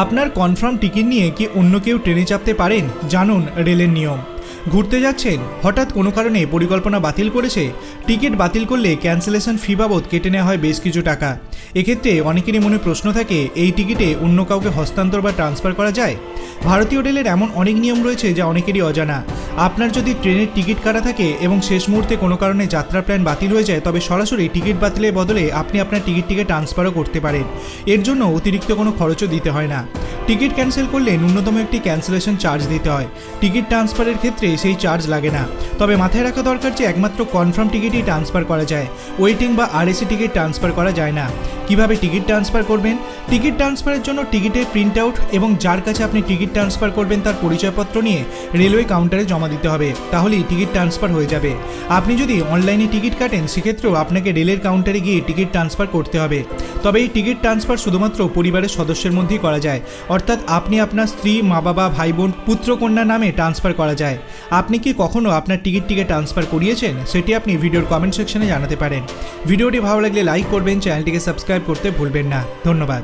আপনার confirm ticket নিয়ে কি অন্য কেউ ট্রেনে চাপতে পারেন? জানুন রেলের নিয়ম। ঘুরতে যাচ্ছেন, হঠাৎ কোনো কারণে পরিকল্পনা বাতিল করেছে, টিকিট বাতিল করলে ক্যান্সেলেশন ফি বাবদ কেটে নেওয়া হয় বেশ কিছু টাকা। এক্ষেত্রে অনেকেরই মনে প্রশ্ন থাকে, এই টিকিটে অন্য কাউকে হস্তান্তর বা ট্রান্সফার করা যায়? ভারতীয় রেলের এমন অনেক নিয়ম রয়েছে যা অনেকেরই অজানা। আপনার যদি ট্রেনের টিকিট কাটা থাকে এবং শেষ মুহূর্তে কোনো কারণে যাত্রা প্ল্যান বাতিল হয়ে যায়, তবে সরাসরি টিকিট বাতিলের বদলে আপনি আপনার টিকিটটিকে ট্রান্সফারও করতে পারেন। এর জন্য অতিরিক্ত কোনো খরচও দিতে হয় না। টিকিট ক্যান্সেল করলে ন্যূনতম একটি ক্যান্সেলেশন চার্জ দিতে হয়। টিকিট ট্রান্সফারের ক্ষেত্রে সেই চার্জ লাগে না। তবে মাথায় রাখা দরকার যে একমাত্র কনফার্ম টিকিটই ট্রান্সফার করা যায়। ওয়েটিং বা আরএসি টিকিট ট্রান্সফার করা যায় না। কীভাবে টিকিট ট্রান্সফার করবেন, টিকিট ট্রান্সফারের জন্য টিকিটের প্রিন্ট আউট এবং যার কাছে আপনি টিকিট ট্রান্সফার করবেন তার পরিচয়পত্র নিয়ে রেলওয়ে কাউন্টারে জমা দিতে হবে, তাহলেই টিকিট ট্রান্সফার হয়ে যাবে। আপনি যদি অনলাইনে টিকিট কাটেন, সেক্ষেত্রেও আপনাকে রেলের কাউন্টারে গিয়ে টিকিট ট্রান্সফার করতে হবে। তবে এই টিকিট ট্রান্সফার শুধুমাত্র পরিবারের সদস্যের মধ্যেই করা যায়। অর্থাৎ আপনি আপনার স্ত্রী মা বাবা ভাই বোন পুত্রকন্যা নামে ট্রান্সফার করা যায়। আপনি কি কখনও আপনার টিকিটটিকে ট্রান্সফার করিয়েছেন? সেটি আপনি ভিডিওর কমেন্ট সেকশনে জানাতে পারেন। ভিডিওটি ভালো লাগলে লাইক করবেন চ্যানেলটিকে সাবস্ক্রাইব করতে ভুলবেন না। ধন্যবাদ।